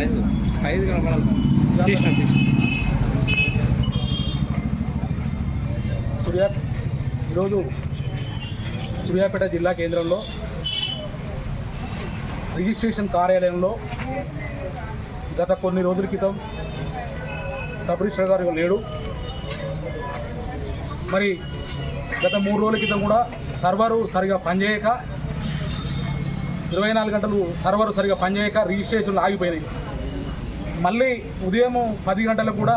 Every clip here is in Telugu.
ఐదు ఐదు కనబడాలి సూర్యా ఈరోజు సూర్యాపేట జిల్లా కేంద్రంలో రిజిస్ట్రేషన్ కార్యాలయంలో గత కొన్ని రోజుల క్రితం సబ్ రిజిస్టర్ గారు లేడు. మరి గత మూడు రోజుల క్రితం కూడా సర్వరు సరిగా పనిచేయక ఇరవై నాలుగు గంటలు సర్వరు సరిగా పనిచేయక రిజిస్ట్రేషన్లు ఆగిపోయినాయి. మళ్ళీ ఉదయం పది గంటలకు కూడా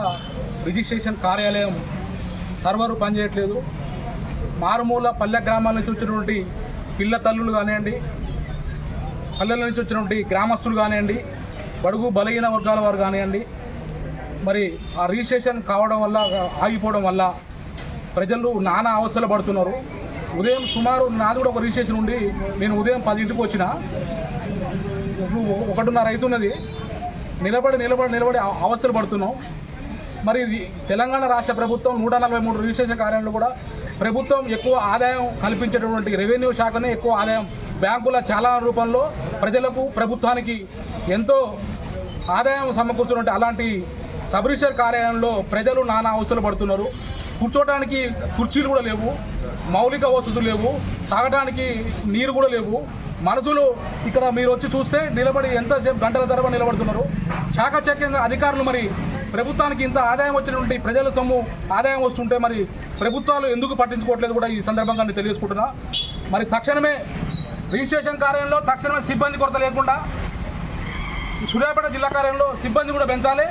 రిజిస్ట్రేషన్ కార్యాలయం సర్వరు పనిచేయట్లేదు. మారుమూల పల్లె గ్రామాల నుంచి వచ్చినటువంటి పిల్ల తల్లులు కానివ్వండి పల్లెల నుంచి వచ్చినటువంటి గ్రామస్తులు కానివ్వండి బడుగు బలహీన వర్గాల వారు కానివ్వండి మరి ఆ రిజిస్ట్రేషన్ కావడం వల్ల ఆగిపోవడం వల్ల ప్రజలు నానా అవస్థలు పడుతున్నారు. ఉదయం సుమారు నాది కూడా ఒక రిజిస్ట్రేషన్ ఉండి నేను ఉదయం పదింటికి వచ్చిన. ఒకటిన్నర అవుతున్నది. నిలబడి నిలబడి నిలబడి అవస్థలు పడుతున్నాం మరి తెలంగాణ రాష్ట్ర ప్రభుత్వం నూట నలభై మూడు రిజిస్ట్రేషన్ కార్యాలయంలో కూడా ప్రభుత్వం ఎక్కువ ఆదాయం కల్పించేటటువంటి రెవెన్యూ శాఖనే ఎక్కువ ఆదాయం. బ్యాంకుల చాలా రూపంలో ప్రజలకు ప్రభుత్వానికి ఎంతో ఆదాయం సమకూర్చున్నట్టు అలాంటి సబ్ రిజిస్టర్ కార్యాలయంలో ప్రజలు నానా అవసరం పడుతున్నారు. కూర్చోటానికి కుర్చీలు కూడా లేవు మౌలిక వసతులు లేవు తాగడానికి నీరు కూడా లేవు. మనుషులు ఇక్కడ మీరు వచ్చి చూస్తే నిలబడి ఎంతసేపు గంటల ధర నిలబడుతున్నారు. చాకచక్యంగా అధికారులు మరి ప్రభుత్వానికి ఇంత ఆదాయం వచ్చినటువంటి ప్రజల సొమ్ము ఆదాయం వస్తుంటే మరి ప్రభుత్వాలు ఎందుకు పట్టించుకోవట్లేదు కూడా ఈ సందర్భంగా నేను తెలియజేసుకుంటున్నా. మరి తక్షణమే రిజిస్ట్రేషన్ కార్యంలో తక్షణమే సిబ్బంది కొరత లేకుండా సూర్యాపేట జిల్లా కార్యంలో సిబ్బంది కూడా పెంచాలి.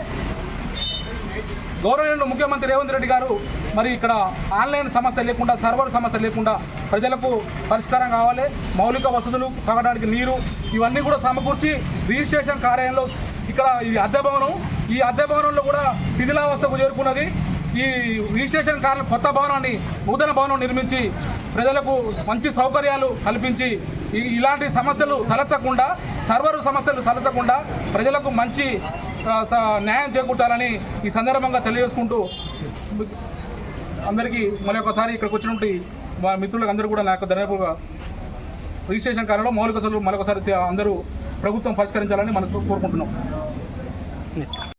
గౌరవనీయులు ముఖ్యమంత్రి రేవంత్ రెడ్డి గారు మరి ఇక్కడ ఆన్లైన్ సమస్య లేకుండా సర్వర్ సమస్య లేకుండా ప్రజలకు పరిష్కారం కావాలి. మౌలిక వసతులు తాగడానికి నీరు ఇవన్నీ కూడా సమకూర్చి రిజిస్ట్రేషన్ కార్యాలయంలో ఇక్కడ ఇది అద్దె భవనం ఈ అద్దె భవనంలో కూడా శిథిలావస్థకు చేరుకున్నది. ఈ రిజిస్ట్రేషన్ కార్యాలయం కొత్త భవనాన్ని నూతన భవనం నిర్మించి ప్రజలకు మంచి సౌకర్యాలు కల్పించి ఇలాంటి సమస్యలు తలెత్తకుండా సర్వరు సమస్యలు తలెత్తకుండా ప్రజలకు మంచి స- న్యాయం చేకూర్చాలని ఈ సందర్భంగా తెలియజేసుకుంటూ అందరికీ మరొకసారి ఇక్కడికి వచ్చినటువంటి మా మిత్రులకు అందరూ కూడా నా యొక్క ధన్యపూర్వక రిజిస్ట్రేషన్ కార్యంలో మౌలిక సదులు మరొకసారి అందరూ ప్రభుత్వం పరిష్కరించాలని మనకు కోరుకుంటున్నాం.